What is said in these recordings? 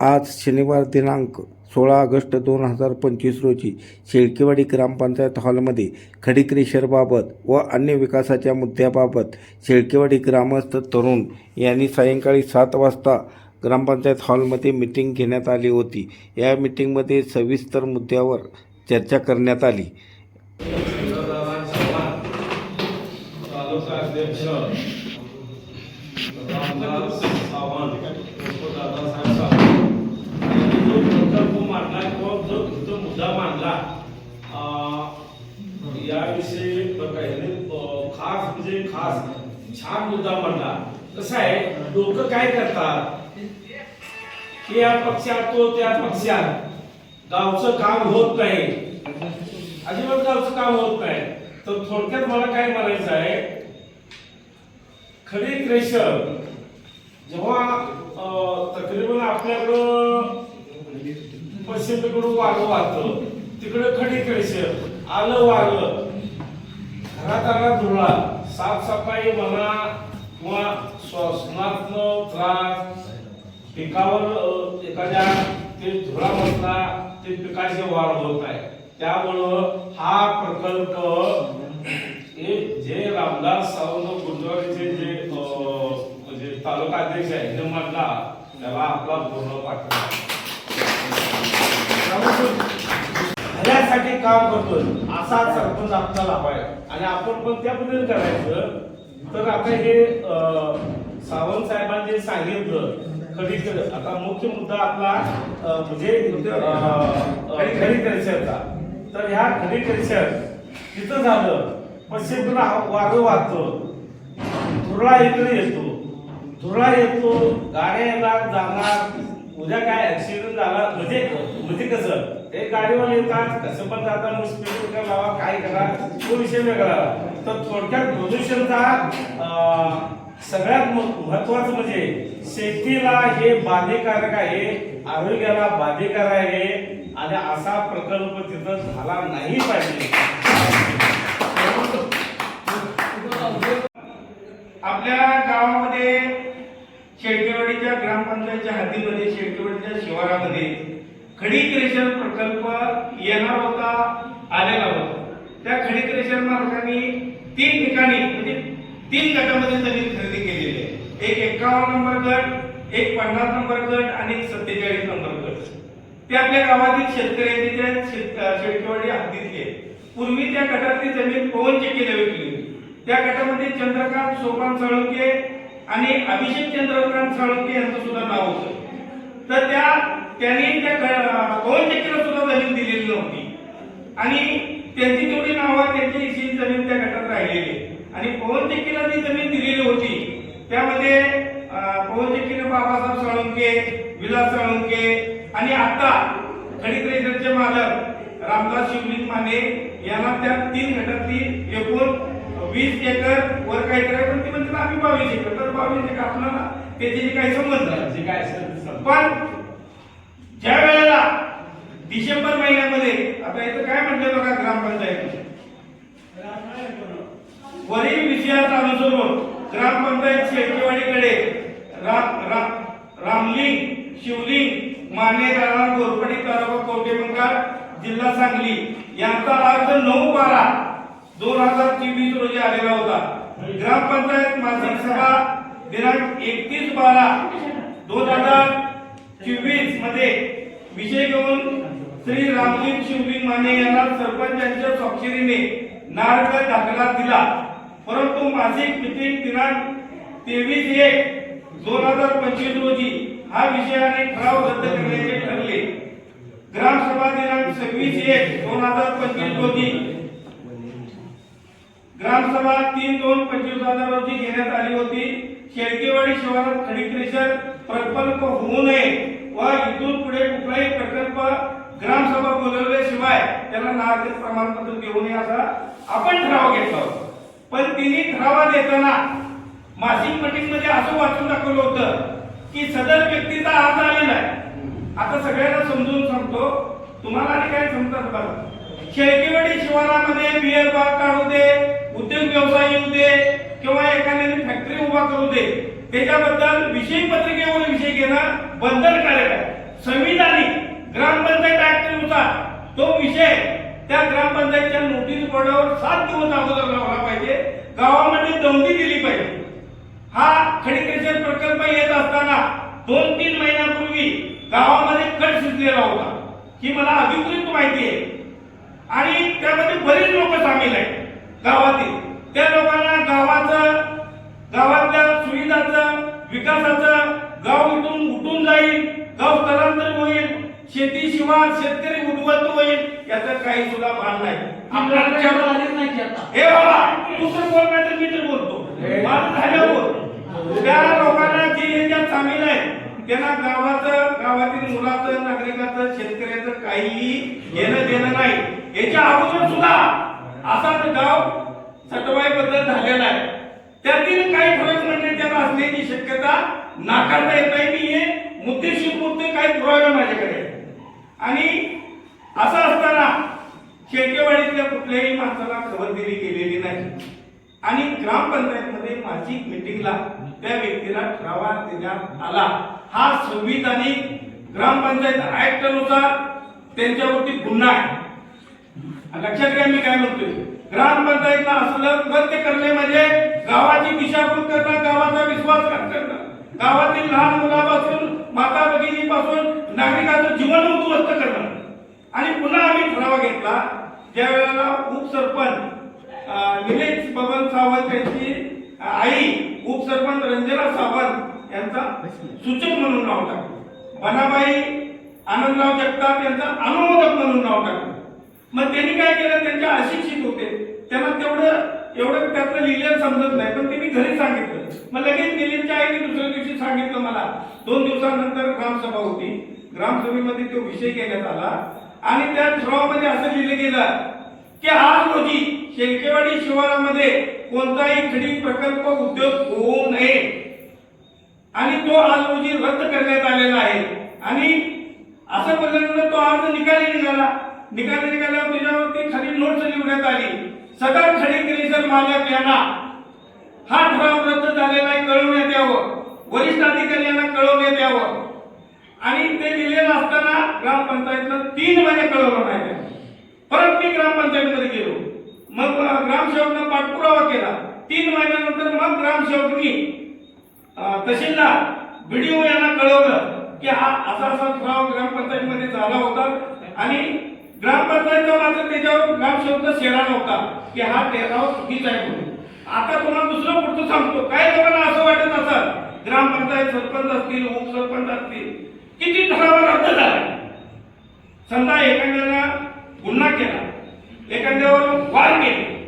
आज शनिवार दिनांक सोळा ऑगस्ट दोन हजार पंचवीस रोजी शेळकेवाडी ग्रामपंचायत हॉलमध्ये खडीक्रेशरबाबत व अन्य विकासाच्या मुद्द्याबाबत शेळकेवाडी ग्रामस्थ तरुण यांनी सायंकाळी सात वाजता ग्रामपंचायत हॉलमध्ये मिटिंग घेण्यात आली होती. या मिटिंगमध्ये सविस्तर मुद्द्यावर चर्चा करण्यात आली तालुका अध्यक्ष रामदास सावंत उर्फ दादासाहेब सावंत यांनी जो प्रकल्प मांडला किंवा जो जो मुद्दा मांडला अं, याविषयी बघा, खास म्हणजे खास छान मुद्दा म्हणला. कसं आहे लोक काय करतात? की या पक्षात तो त्या पक्षात गावचं काम होत नाही. अजिबात गावचं काम होत नाही. तर थोडक्यात मला काय म्हणायचं आहे खरी क्रेशर जेव्हा तकरीबन आपल्याकडं पश्चिमेकडून वारं वाहतं तिकडं खडी क्रेशर आलं वागलं. घरात धुळा साफसफाई म्हणा किंवा श्वसनातनं त्रास. पिकावर एखाद्या ते धुळा म्हणता ते पिकाची वाढ होत आहे त्यामुळं हा प्रकल्प जे रामदास सावंत गुंजवाडीचे जे म्हणजे तालुका अध्यक्ष आहे ते म्हटला त्याला आपला पूर्ण पाठिंबा भल्यासाठी काम करतोय. असा सरपंच आपला हवाय आणि आपण पण त्या पद्धतीने करायचं. तर आता हे सावंत साहेबांनी जे सांगितलं खडीकर आता मुख्य मुद्दा आपला म्हणजे अं, खडी तर ह्या खडी कल्चर तिथं झालं. पश्चिमेला वाघ वाहतो. धुरळा इकडे येतो. धुरळा येतो गाड्या येणार जाणार. उद्या काय ऍक्सिडेंट झाला म्हणजे म्हणजे कसं? ते गाडीवर येतात कसं पण जातात मग स्पीड लावा काय करा तो विषय वेगळा. तर थोडक्यात प्रदूषणचा सगळ्यात महत्वाचं म्हणजे शेतीला हे बाधेकारक आहे आरोग्याला बाधेकारक आहे आणि असा प्रकल्प तिथं झाला नाही पाहिजे. आपल्या गावामध्ये शेळकेवाडीच्या ग्रामपंचायतच्या हद्दीमध्ये शेळकेवाडीच्या शिवारामध्ये खडी प्रकल्प येणार होता आलेला होता. त्या खडी क्रेशर तीन ठिकाणी म्हणजे तीन गटामध्ये जमीन खरेदी केलेली आहे. एक एकावन्न नंबर गट एक पन्नास नंबर गट आणि एक सत्तेचाळीस नंबर गट. ते आपल्या गावातील शेतकऱ्यांनी त्या शेत- शेळकेवाडी हद्दीतली आहे पूर्वी त्या गटातली जमीन पवन केल्या विकली त्या गटामध्ये चंद्रकांत सोपान साळुंके आणि अभिषेक चंद्रकांत साळुंके यांचं सुद्धा नाव होतं. तर त्या त्यांनी त्या पवन चक्कीला सुद्धा जमीन दिलेली नव्हती आणि त्यांची तेवढी नावं त्यांची जमीन त्या गटात राहिलेली. आणि पवन चक्कीला जी जमीन दिलेली होती त्यामध्ये पवन चक्कीने बाबासाहेब साळुंके विलास साळुंके आणि आता खडीक्रेशरचे मालक रामदास शिवलिंग माने यांना त्या तीन गटातली एकूण वीस एकर वर काय करायचं पण ते म्हणतात आम्ही बावीस एकर तर बावीस एकर आपल्याला त्याचे काही संबंध जे काय ते सांगा. पण ज्या वेळेला डिसेंबर महिन्यामध्ये आता इथं काय म्हटलं बघा ग्रामपंचायत? वरील विषयात अनुसरून ग्रामपंचायत शेळकेवाडीकडे राम रामलिंग शिवलिंग माने राणा गोरपडी तालुका कोटेमंगाळ जिल्हा सांगली यांचा अर्ज नऊ बारा दोन हजार चोवीस रोजी आलेला होता. ग्रामपंचायत मासिक सभा दिनांक एकतीस बारा दोन हजार चोवीसमध्ये विषय घेऊन श्री रामलिंग शिवलिंग माने यांना सरपंचांच्या स्वाक्षरीने नारळ दाखला दिला. परंतु मासिक मिटिंग दिनांक तेवीस एक दोन हजार पंचवीस रोजी हा विषयाने ठराव रद्द करण्याचे ठरले. ग्रामसभा दिनांक सव्वीस एक दोन हजार पंचवीस रोजी ग्रामसभा तीन दोन पंचवीस हजार रोजी घेण्यात आली होती. शेळकेवाडी शिवारात खडीक्रेशर प्रकल्प होऊ नये. व इथून पुढे कुठलाही प्रकल्प ग्रामसभा बोलवल्याशिवाय त्याला नागरिक प्रमाणपत्र देऊ नये असा आपण ठराव घेतला होता. पण तिने ठरावा देताना मासिक मीटिंगमध्ये असं वाचून दाखवलं होतं की सदर व्यक्तीचा अर्ज आलेला आहे. आता सगळ्यांना समजून सांगतो. तुम्हाला आणि काय समजतात बघा. शेळकेवाडी शिवारामध्ये बियर बाग काढू दे उद्योग व्यवसाय येऊ दे किंवा एखाद्याने फॅक्टरी उभा करू दे त्याच्याबद्दल विषय पत्रिकेवर विषय घेणं बंधनकारक आहे संविधानिक ग्रामपंचायत ऍक्टनुसार तो विषय त्या ग्रामपंचायतच्या नोटीस बोर्डावर सात दिवस अगोदर लावला पाहिजे. गावामध्ये दौंडी दिली पाहिजे. हा खडीकेशर प्रकल्प येत असताना दोन तीन महिन्यापूर्वी गावामध्ये कट सुचलेला होता. ही मला अधिकृत माहिती आहे. आणि त्यामध्ये बरीच लोक सामील आहेत. गावातील त्या लोकांना गाव स्थलांतर होईल शेती शिवार शेतकरी उद्ध्वस्त होईल याचं काही सुद्धा भान नाही. हे बाबा तर बोल नाही तर मी तर बोलतो. माझं झालं बोल. त्या लोकांना जे याच्यात सामील आहे. त्यांना गावाचं गावातील मुलाचं नागरिकाचं शेतकऱ्याचं काहीही घेणं देणं नाही. याच्या अगोदर सुद्धा असाच गाव सटवाई बद्दल झालेला आहे. त्यातील काही ठराविक म्हणजे त्याला असण्याची शक्यता नाकारता येत नाही. मी हे मुद्दे काही पुरावे माझ्याकडे. आणि असं असताना शेळकेवाडीतल्या कुठल्याही माणसाला खबरदिरी केलेली नाही. आणि ग्रामपंचायतमध्ये माझी मिटिंगला त्या व्यक्तीला ठरावा देण्यात आला. हा संविधानिक ग्रामपंचायत ऍक्टनुसार त्यांच्यावरती गुन्हा आहे. लक्षात घ्या मी काय म्हणतोय. ग्रामपंचायतला असलं कृत्य करणे म्हणजे गावाची दिशाभूत करणं गावाचा विश्वासघात करणं. गावातील लहान मुलापासून माता भगिनीपासून नागरिकांचं जीवन उद्ध्वस्त करणं. आणि पुन्हा आम्ही ठराव घेतला ज्या वेळेला उपसरपंच अं, बबन सावंत यांची आई उपसरपंच रंजना सावंत यांचा सूचक म्हणून नाव टाकलं. बनाबाई आनंदराव जगताप यांचा अनुमोदक म्हणून नाव टाकलं. मग त्यांनी काय केलं? त्यांच्या अशिक्षित होते. पत्र त्यातलं लिहिलेलं समजत नाही पण ते मी घरी सांगितलं. मग लगेच निलेशच्या आईने दुसऱ्या दिवशी सांगितलं मला. दोन दिवसानंतर ग्रामसभा होती. ग्रामसभेमध्ये तो विषय घेण्यात आला. आणि त्या ठरावामध्ये असं लिहिलं गेलं की आज रोजी शेळकेवाडी शिवारामध्ये कोणताही खडी प्रकल्प उद्योग होऊ नये. आणि तो आज रोजी रद्द करण्यात आलेला आहे. आणि असं बोलल्यानंतर तो अर्ज निकाली निघाला. निकाली निघाल्यावर त्याच्यावरती खाली नोट लिहिण्यात आली. सदर खडी क्रेशर मालक यांना हा ठराव रद्द झालेला आहे कळवण्यात यावं. वरिष्ठ अधिकारी यांना कळवण्यात यावं. आणि ते लिहिलेलं असताना ग्रामपंचायतनं तीन महिने कळवलं नाही परत मी ग्रामपंचायतमध्ये गेलो. मग ग्रामसेवकनं पाठपुरावा केला. तीन महिन्यानंतर मग ग्रामसेवकनी अं, तहसीलदार बीडीओ यांना कळवलं की हा असा असा ठराव ग्रामपंचायतीमध्ये झाला होता. आणि ग्रामपंचायतचा मात्र त्याच्यावर ग्राम शब्द शेरा नव्हता की हा टेराव चुकीचा आहे म्हणून. आता तुम्हाला दुसरं पुढचं सांगतो. काही लोकांना असं वाटत असत ग्रामपंचायत सरपंच असतील उपसरपंच असतील किती ठराव रद्द झाला? समजा एखाद्याला गुन्हा केला एखाद्यावर वार केले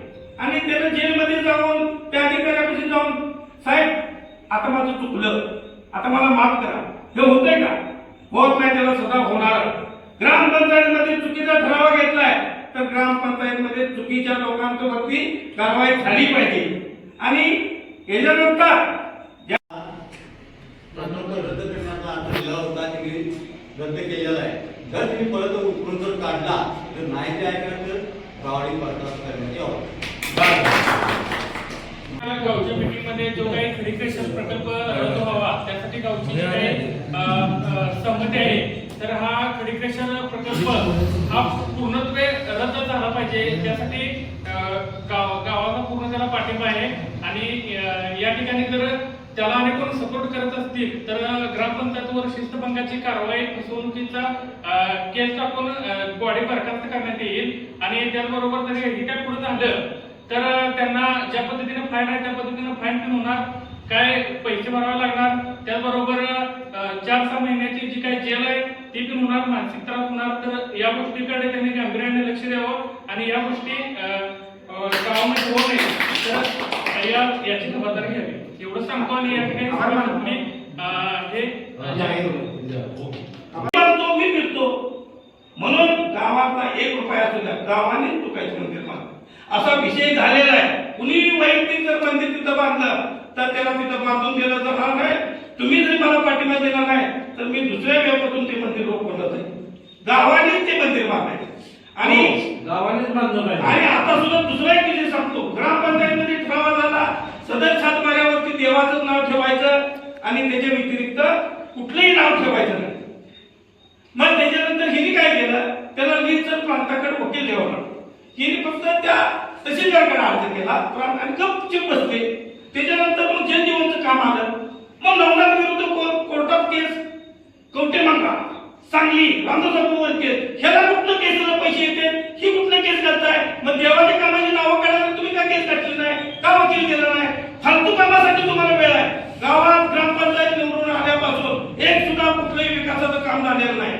आणि त्यानं जेलमध्ये जाऊन त्या अधिकाऱ्यापाशी जाऊन साहेब आता माझं चुकलं. आता मला माफ करा. हे होतंय का? होत नाही त्याला सदा होणार ग्रामपंचायतमध्ये चुकीचा ठराव घेतलाय तर ग्रामपंचायतमध्ये चुकीच्या लोकांच्या वरती कारवाई झाली पाहिजे. आणि याच्यानंतर रद्द करण्याचा अर्थ दिला होता की मी रद्द केलेला आहे. जर तुम्ही परत उकरून जर काढला तर नाही ते ऐकलं तर बरखास्त करण्यात यावं गावच्या मीटिंगमध्ये जो काही खडीकृषी प्रकल्प रद्द व्हावा त्यासाठी गावची जी काही सहमती आहे. तर हा खडीकृषी प्रकल्प हा पूर्णत्वे रद्द झाला पाहिजे. त्यासाठी गाव गावाचा पूर्ण त्याला पाठिंबा आहे. आणि या ठिकाणी जर त्याला आणि कोण सपोर्ट करत असतील तर ग्रामपंचायतीवर शिस्तभंगाची कारवाई फसवणुकीचा केस टाकून बॉडी बरखास्त करण्यात येईल. आणि त्याचबरोबर जर हे काय पुढे झालं तर त्यांना ज्या पद्धतीने फाईन आहे त्या पद्धतीने फाईन पण होणार. काय पैसे भरावे लागणार? त्याचबरोबर चार सहा महिन्याची जी काही जेल आहे पण होणार मानसिक त्रास होणार तर या गोष्टीकडे त्यांनी गांभीर्याने लक्ष द्यावं आणि या गोष्टी गावामध्ये होऊ नये तर या याची खबरदारी घ्यावी. एवढं सांगतो आणि या ठिकाणी हे म्हणतो मी फिरतो. म्हणून गावातला एक रुपया सुद्धा गावाने चुकायचं मंदिर बांधलं असा विषय झालेला आहे. कुणी वैयक्तिक जर मंदिर तिथं बांधलं तर त्याला तिथं बांधून दिलं तर हा नाही. तुम्ही जरी मला पाठिंबा दिला नाही तर मी दुसऱ्या व्यापातून ते मंदिर रोखवलं जाईल गावानेच ते मंदिर बांधायचे. आणि गावानेच बांधलं पाहिजे आणि आता सुद्धा दुसरा एक विषय सांगतो. ग्रामपंचायतीमध्ये ठराव झाला सदर सातबाऱ्यावरती देवाचं नाव ठेवायचं आणि त्याच्या व्यतिरिक्त कुठलंही नाव ठेवायचं नाही. मग त्याच्यानंतर हिने काय केलं? त्याला लीजचं तशी सरकार अर्ज केला पण आणि गपचूप बसले. त्याच्यानंतर मग जलजीवनचं काम आलं. मग नवनाथ विरुद्ध कोर्टात केस कवटे मंगा. सांगली रामदासापूर ह्याला कुठलं केसला पैसे येते. ही कुठलं केस करताय? मग देवाच्या कामाची नावं काढायला तुम्ही का केस टाकली नाही? का वकील केला नाही? फालतू कामासाठी तुम्हाला वेळ आहे. गावात ग्रामपंचायत निवडून आल्यापासून एक सुद्धा कुठलंही विकासाचं काम झालेलं नाही.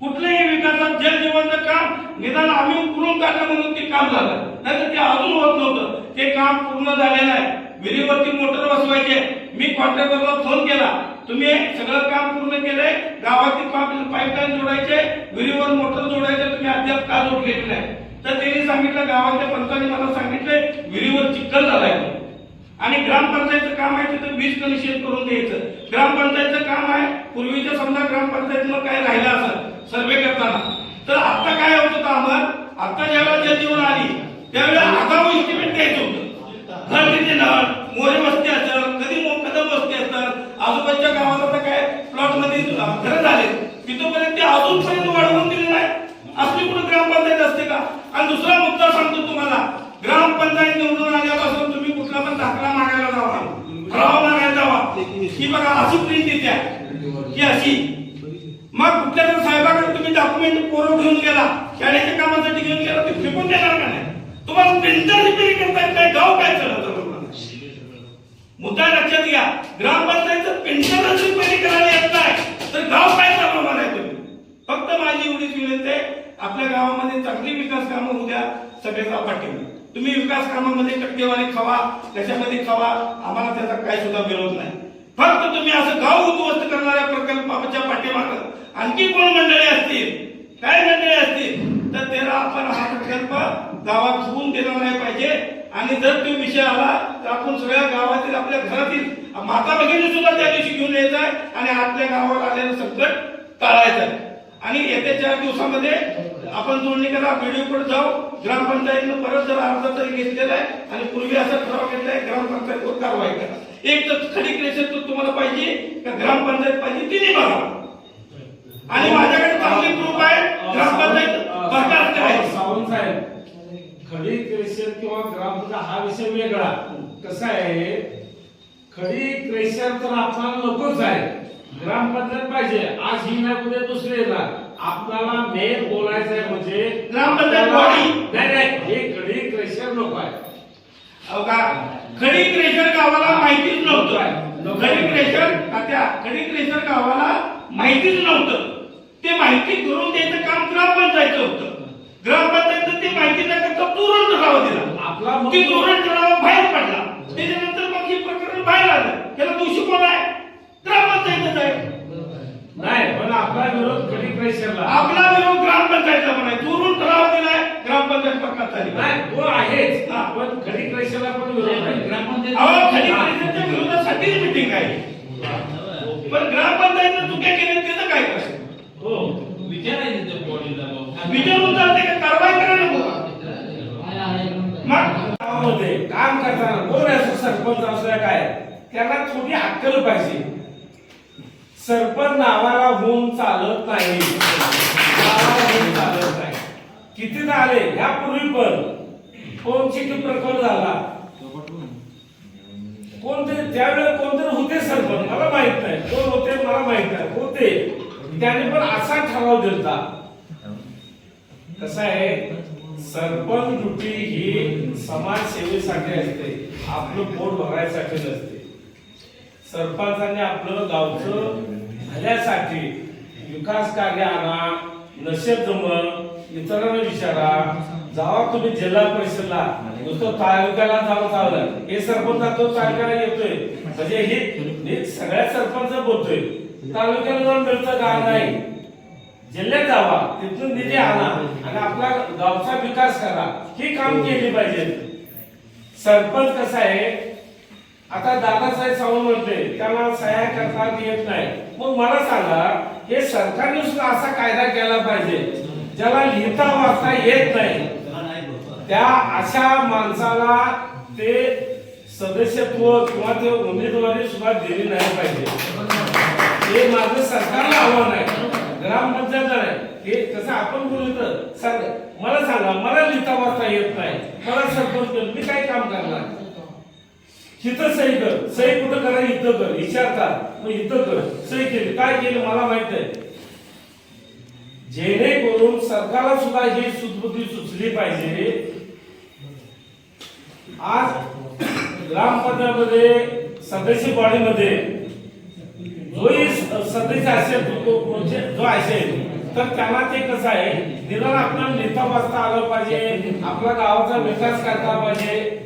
कुठल्याही विकासात जल जीवनचं काम निदान आम्ही उकरून काढलं म्हणून ते काम झालं. नाहीतर ते अजून होत नव्हतं. ते काम पूर्ण झालेलं आहे. विहिरीवरती मोटर बसवायचे. मी कॉन्ट्रॅक्टरला फोन केला. तुम्ही सगळं काम पूर्ण केलंय. गावातील पाईपलाईन जोडायचे विहिरीवर मोटर जोडायचे तुम्ही अद्याप का जोडलेली नाही? तर त्यांनी सांगितलं गावातल्या पंचांनी मला सांगितलंय विहिरीवर चिखल झालाय आणि ग्रामपंचायतचं काम आहे तिथं वीज कनेक्शन करून द्यायचं. ग्रामपंचायतचं काम आहे पूर्वीच्या समजा ग्रामपंचायतीनं काय राहिलं असं सर्वे करताना. तर आता काय होत होतं आम्हाला आता ज्यावेळेला जलजीवन आली त्यावेळेला आगाऊ इस्टिमेट द्यायचं होतं. घर तिथे नळ मोरे वस्ती असेल कधी मो- कदम वस्ती जवळच्या आजूबाजूच्या गावात आता काय प्लॉटमध्ये घर झाले. तिथपर्यंत ते अजूनपर्यंत वाढवून दिले नाही असली कुठे ग्रामपंचायत असते का? आणि दुसरा मुद्दा सांगतो तुम्हाला. ग्रामपंचायत निवडून आल्यापासून तुम्ही कुठला पण दाखला मागायला जावा. ठराव मागायला जावा. ही बघा अशी प्रिंट येते. ही अशी. मग कुठल्या तरी साहेबाकडे तुम्ही डॉक्युमेंट पोरं घेऊन गेला. शाळेच्या कामासाठी घेऊन गेला ते फेकून देणार का नाही? तुम्हाला प्रिंटर रिपेअरिंग करता येत नाही गाव काय चालवतं मुद्दा लक्षात घ्या. ग्रामपंचायतचं पेन्शन रिपेअर करायला येत नाही तर गाव काय चालवणार आहे तुम्ही? फक्त माझी एवढीच विनंती आहे आपल्या गावामध्ये चांगली विकास कामं होऊ द्या सगळ्याचा पाठिंबा तुम्ही विकास कामामध्ये टक्केवारी खावा त्याच्यामध्ये खावा आम्हाला त्याचा काय सुद्धा विरोध नाही. फक्त तुम्ही असं गाव उद्ध्वस्त करणाऱ्या प्रकल्पाच्या पाठीमागं आणखी कोण मंडळी असतील? काय मंडळी असतील? तर त्याला आपण हा प्रकल्प गावात होऊन देणार नाही पाहिजे. आणि जर तो विषय आला तर आपण सगळ्या गावातील आपल्या घरातील माता भगिनी सुद्धा त्या दिवशी घेऊन यायचा आहे आणि आपल्या गावावर आलेलं संकट टाळायचं आहे. आणि येत्या चार दिवसामध्ये आपण जोडणी करा व्हिडिओ कडे जाऊ. ग्रामपंचायतीनं परत जर अर्ज तरी घेतलेला आहे आणि पूर्वी असा ठराव घेतलाय ग्रामपंचायतीवर कारवाई करा. एक तर खडी क्रेशन तर तुम्हाला पाहिजे का ग्रामपंचायत पाहिजे तिन्ही बघा. आणि माझ्याकडे चांगली प्रूफ आहे ग्रामपंचायत आहे सावंत साहेब खडी क्रेशर किंवा ग्रामपंचायत हा विषय वेगळा. कसा आहे? खडी क्रेशर तर आपल्याला नकोच आहे. ग्रामपंचायत पाहिजे. आज ही नाही उद्या दुसरी येणार. आपल्याला मेन बोलायचं आहे म्हणजे ग्रामपंचायत. नाही नाही. हे खडी क्रेशर नको आहे. अहो का? खडी क्रेशर गावाला माहितीच नव्हतं. खडी क्रेशर तात्या खडी क्रेशर गावाला माहितीच नव्हतं. ते माहिती करून द्यायचं काम ग्रामपंचायतचं होतं. ग्रामपंचायतनं ते माहिती न करता धोरण ठराव दिला. आपला ते धोरण ठराव बाहेर पडला. त्याच्यानंतर मग हे प्रकरण बाहेर आलं. त्याला दोषी कोण आहे? ग्रामपंचायतच आहे. नाही पण आपला विरोध खडी क्रेशरला आपला विरोध ग्रामपंचायतला पण आहे. दुरून ठराव दिलाय ग्रामपंचायत पक्कात झाली नाही तो आहेच हा. पण खडी क्रेशरला पण विरोध आहे अहो खडी क्रेशरच्या विरोधासाठीच मिटिंग आहे. पण ग्रामपंचायतनं चुक्या केल्या त्याचं काय करायचं हो विचारून चालते का? कारवाई करायला नको का? मग गावामध्ये काम करताना कोण असो सरपंच असल्या काय त्यांना थोडी अक्कल पाहिजे. सरपंच नावाला होऊन चालत नाही. नावाला होऊन चालत नाही. किती झाले ह्यापूर्वी पण. कोणची की प्रकल्प झाला? कोणते त्यावेळेला कोणतरी होते सरपंच? मला माहीत नाही. कोण होते मला माहीत नाही. होते. त्याने पण असा ठराव दिलता. कसं आहे? सरपंच ड्युटी ही समाजसेवेसाठी असते. आपलं पोट भरायसाठी नसते. सरपंचाने आपलं गावचं भल्यासाठी विकास कार्य आणा नशेब जमल इतरांना विचारा. जावा तुम्ही जिल्हा परिषदला. नुसतं तालुक्याला जावं चाललं हे सरपंच तो तालुक्याला येतोय. म्हणजे हे हे सगळ्या सरपंच बोलतोय. तालुक्याला जाऊन मिळतं का? नाही. जिल्ह्यात जावा तिथून निधी आणा आणि आपला गावचा विकास करा. ही काम केली पाहिजे. सरपंच कसा आहे आता दादासाहेब सावंत म्हणते त्यांना सह्या करता येत नाही. मग मला सांगा हे सरकारने सुद्धा असा कायदा केला पाहिजे ज्याला लिहिता वाचता येत नाही. त्या अशा माणसाला ते सदस्यत्व किंवा ते उमेदवारी सुद्धा दिली नाही पाहिजे. हे माझं सरकारला आव्हान आहे. ग्रामपंचायत आहे हे कसं आपण बोलू तर सांग मला सांगा मला लिहिता वाचता येत नाही. मला सरपंच मी काय काम करणार? इथं सही कर. सही कुठं करा? इथं कर. विचारतात मग इथं कर. सही केली. काय केलं? मला माहीत आहे जेणेकरून सरकारला सुद्धा ही सुदबुद्धी सुचली पाहिजे. आज ग्रामपंचायतमध्ये सदस्य बॉडीमध्ये जोही स- असेल तो- तो म्हणजे जो असेल तर त्यांना ते कसं आहे निदान आपल्याला नेता वाचता आलं पाहिजे आपल्या गावाचा विकास करता पाहिजे.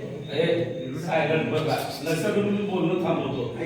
सायलेंट बघा. लक्ष करून मी बोलणं थांबवतो.